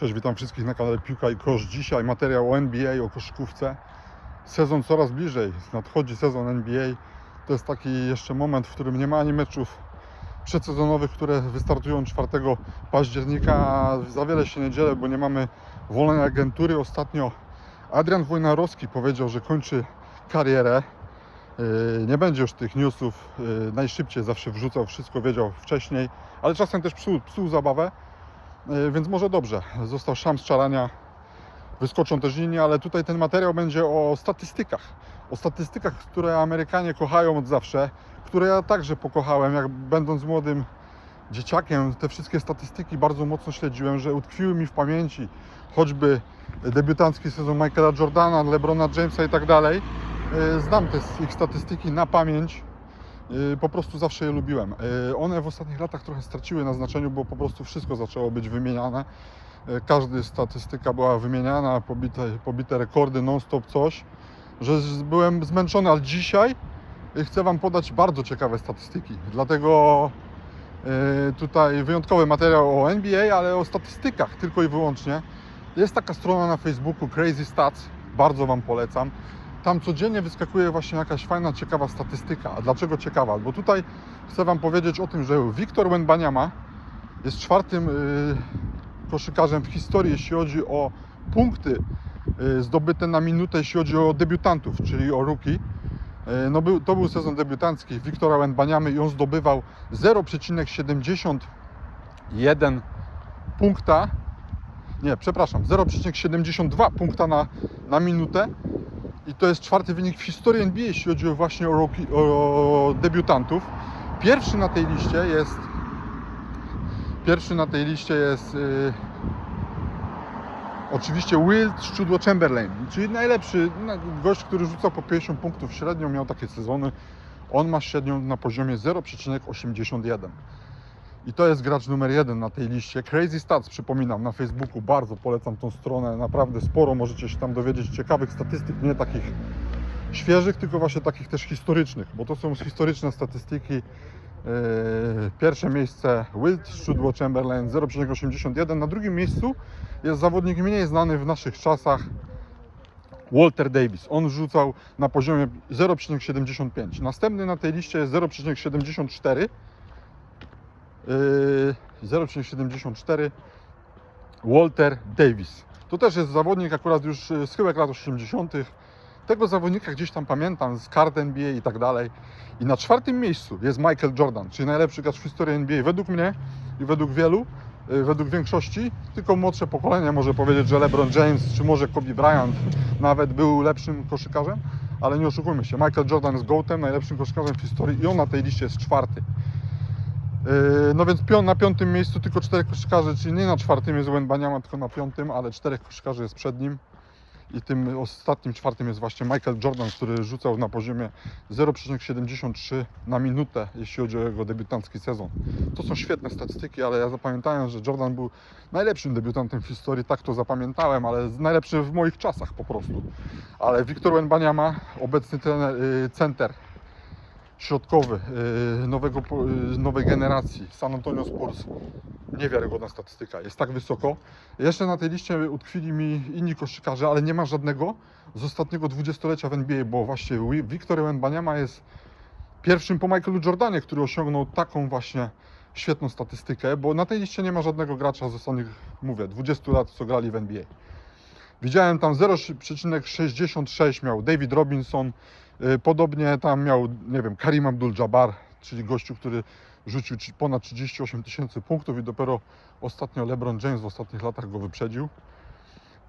Cześć, witam wszystkich na kanale Piłka i Kosz. Dzisiaj materiał o NBA, o koszykówce. Sezon coraz bliżej, nadchodzi sezon NBA. To jest taki jeszcze moment, w którym nie ma ani meczów przedsezonowych, które wystartują 4 października. Za wiele się nie dzielę, bo nie mamy wolnej agentury. Ostatnio Adrian Wojnarowski powiedział, że kończy karierę. Yy, Nie będzie już tych newsów yy, najszybciej, zawsze wrzucał, wszystko wiedział wcześniej, ale czasem też psuł, psuł zabawę. E, Więc może dobrze, został szans czarania, wyskoczą też inni, ale tutaj ten materiał będzie o statystykach. O statystykach, które Amerykanie kochają od zawsze, które ja także pokochałem, jak będąc młodym dzieciakiem, te wszystkie statystyki bardzo mocno śledziłem, że utkwiły mi w pamięci, choćby debiutancki sezon Michaela Jordana, LeBrona Jamesa i tak dalej. E, Znam te ich statystyki na pamięć. Yy, po prostu zawsze je lubiłem. Yy, One w ostatnich latach trochę straciły na znaczeniu, bo po prostu wszystko zaczęło być wymieniane. Yy, Każda statystyka była wymieniana, pobite, pobite rekordy, non-stop coś, że byłem zmęczony, ale dzisiaj chcę Wam podać bardzo ciekawe statystyki. Dlatego tutaj wyjątkowy materiał o NBA, ale o statystykach tylko i wyłącznie. Jest taka strona na Facebooku Crazy Stats, bardzo Wam polecam tam codziennie wyskakuje właśnie jakaś fajna, ciekawa statystyka. A dlaczego ciekawa? Bo tutaj chcę Wam powiedzieć o tym, że Wiktor Wembaniama jest czwartym y, koszykarzem w historii, jeśli chodzi o punkty y, zdobyte na minutę, jeśli chodzi o debiutantów, czyli o rookie. Y, No był, to był sezon debiutancki Wiktora Wembaniamy i on zdobywał 0,71 punkta nie, przepraszam, 0,72 punkta na, na minutę i to jest czwarty wynik w historii NBA, jeśli chodzi właśnie o, rookie, o debiutantów. Pierwszy na tej liście jest pierwszy na tej liście jest yy, oczywiście Wilt Szczudło Chamberlain, czyli najlepszy na- gość, który rzucał po 50 punktów średnio, miał takie sezony. On ma średnią na poziomie 0,81. I to jest gracz numer jeden na tej liście. Crazy Stats, przypominam, na Facebooku. Bardzo polecam tą stronę. Naprawdę sporo możecie się tam dowiedzieć ciekawych statystyk, nie takich świeżych, tylko właśnie takich też historycznych, bo to są historyczne statystyki. Yy, Pierwsze miejsce Wilt Szczudło Chamberlain 0,81. Na drugim miejscu jest zawodnik mniej znany w naszych czasach Walter Davis. On rzucał na poziomie 0,75. Następny na tej liście jest 0,74. Yy, 0,74 Walter Davis. To też jest zawodnik akurat już yy, z chyłek lat 80. Tego zawodnika gdzieś tam pamiętam z kart NBA i tak dalej. I na czwartym miejscu jest Michael Jordan, czyli najlepszy gracz w historii NBA według mnie i według wielu, yy, według większości. Tylko młodsze pokolenie może powiedzieć, że LeBron James czy może Kobe Bryant nawet był lepszym koszykarzem, ale nie oszukujmy się. Michael Jordan jest GOATem, najlepszym koszykarzem w historii i on na tej liście jest czwarty. Yy, No więc na piątym miejscu tylko czterech koszykarzy, czyli nie na czwartym jest Wembaniama, tylko na piątym, ale czterech koszykarzy jest przed nim. I tym ostatnim, czwartym jest właśnie Michael Jordan, który rzucał na poziomie 0,73 na minutę, jeśli chodzi o jego debiutancki sezon. To są świetne statystyki, ale ja zapamiętałem, że Jordan był najlepszym debiutantem w historii, tak to zapamiętałem, ale najlepszy w moich czasach po prostu. Ale Wiktor Wembaniama, obecny trener, yy, center środkowy yy, nowego, yy, nowej generacji San Antonio Spurs. Niewiarygodna statystyka, jest tak wysoko. Jeszcze na tej liście utkwili mi inni koszykarze, ale nie ma żadnego z ostatniego dwudziestolecia w NBA, bo właśnie Wi- Victor Wembanyama jest pierwszym po Michaelu Jordanie, który osiągnął taką właśnie świetną statystykę, bo na tej liście nie ma żadnego gracza z ostatnich, mówię, 20 lat, co grali w NBA. Widziałem tam 0,66 miał David Robinson, y, podobnie tam miał, nie wiem, Karim Abdul-Jabbar, czyli gościu, który rzucił ci- ponad 38 tysięcy punktów i dopiero ostatnio LeBron James w ostatnich latach go wyprzedził,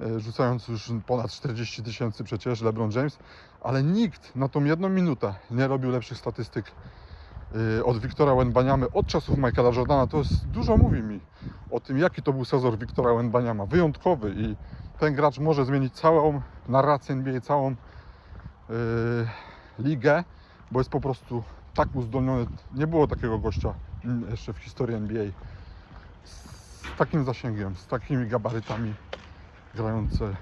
y, rzucając już ponad 40 tysięcy przecież LeBron James, ale nikt na tą jedną minutę nie robił lepszych statystyk y, od Wiktora Wembaniamy od czasów Michaela Jordana. To jest, dużo mówi mi o tym, jaki to był sezon Wiktora Wembaniama. Wyjątkowy i ten gracz może zmienić całą narrację NBA, całą ligę, bo jest po prostu tak uzdolniony. Nie było takiego gościa jeszcze w historii NBA z takim zasięgiem, z takimi gabarytami grający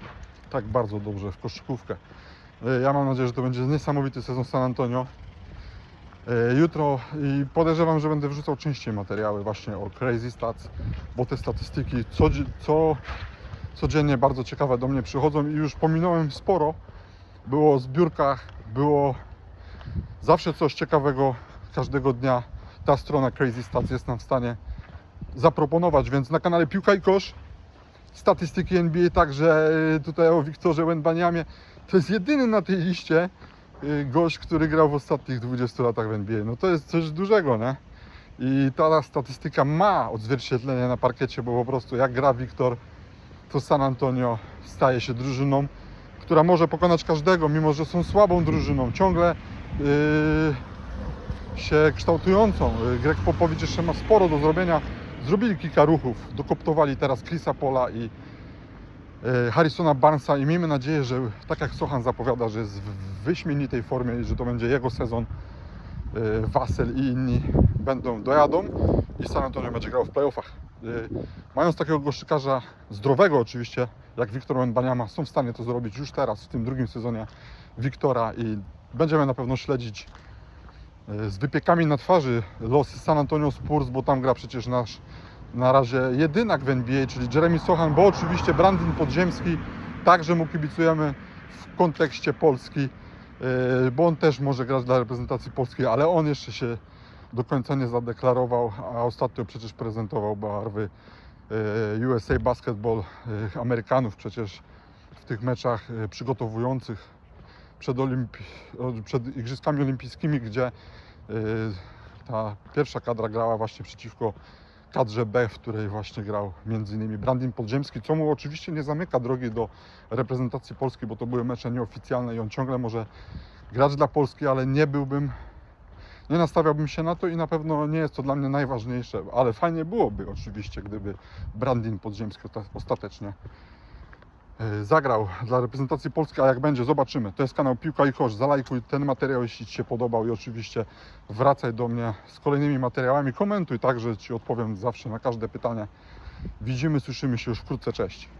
tak bardzo dobrze w koszykówkę. Yy, Ja mam nadzieję, że to będzie niesamowity sezon San Antonio. Yy, Jutro i podejrzewam, że będę wrzucał częściej materiały właśnie o Crazy Stats, bo te statystyki co, co codziennie bardzo ciekawe do mnie przychodzą i już pominąłem sporo. Było o zbiórkach, było zawsze coś ciekawego każdego dnia. Ta strona Crazy Stats jest nam w stanie zaproponować, więc na kanale Piłka i Kosz statystyki NBA, także y, tutaj o Wiktorze Łębaniamie. To jest jedyny na tej liście y, gość, który grał w ostatnich 20 latach w NBA. No to jest coś dużego, nie? I ta statystyka ma odzwierciedlenie na parkiecie, bo po prostu jak gra Wiktor, to San Antonio staje się drużyną, która może pokonać każdego, mimo że są słabą drużyną. Ciągle yy, się kształtującą. Yy, Greg Popowicz jeszcze ma sporo do zrobienia. Zrobili kilka ruchów, dokoptowali teraz Chrisa Pola i yy, Harrisona Barnesa i miejmy nadzieję, że tak jak Sochan zapowiada, że jest w wyśmienitej formie i że to będzie jego sezon, yy, Wasel i inni będą, dojadą i San Antonio będzie grał w playoffach. Yy, Mając takiego koszykarza, zdrowego oczywiście, jak Wiktor Wembaniama, są w stanie to zrobić już teraz, w tym drugim sezonie Wiktora i będziemy na pewno śledzić e, z wypiekami na twarzy losy San Antonio Spurs, bo tam gra przecież nasz na razie jedynak w NBA, czyli Jeremy Sochan, bo oczywiście Brandon Podziemski, także mu kibicujemy w kontekście Polski, e, bo on też może grać dla reprezentacji polskiej, ale on jeszcze się do końca nie zadeklarował, a ostatnio przecież prezentował barwy e, USA Basketball e, Amerykanów przecież w tych meczach e, przygotowujących przed, Olimpi- przed Igrzyskami Olimpijskimi, gdzie ta pierwsza kadra grała właśnie przeciwko kadrze B, w której właśnie grał m.in. Brandin Podziemski, co mu oczywiście nie zamyka drogi do reprezentacji Polski, bo to były mecze nieoficjalne i on ciągle może grać dla Polski, ale nie byłbym nie nastawiałbym się na to i na pewno nie jest to dla mnie najważniejsze, ale fajnie byłoby oczywiście, gdyby Brandin Podziemski osta- ostatecznie e, zagrał dla reprezentacji Polski, a jak będzie, zobaczymy. To jest kanał Piłka i Kosz. Zalajkuj ten materiał, jeśli Ci się podobał i oczywiście wracaj do mnie z kolejnymi materiałami. Komentuj także, Ci odpowiem zawsze na każde pytanie. Widzimy, słyszymy się już wkrótce. Cześć.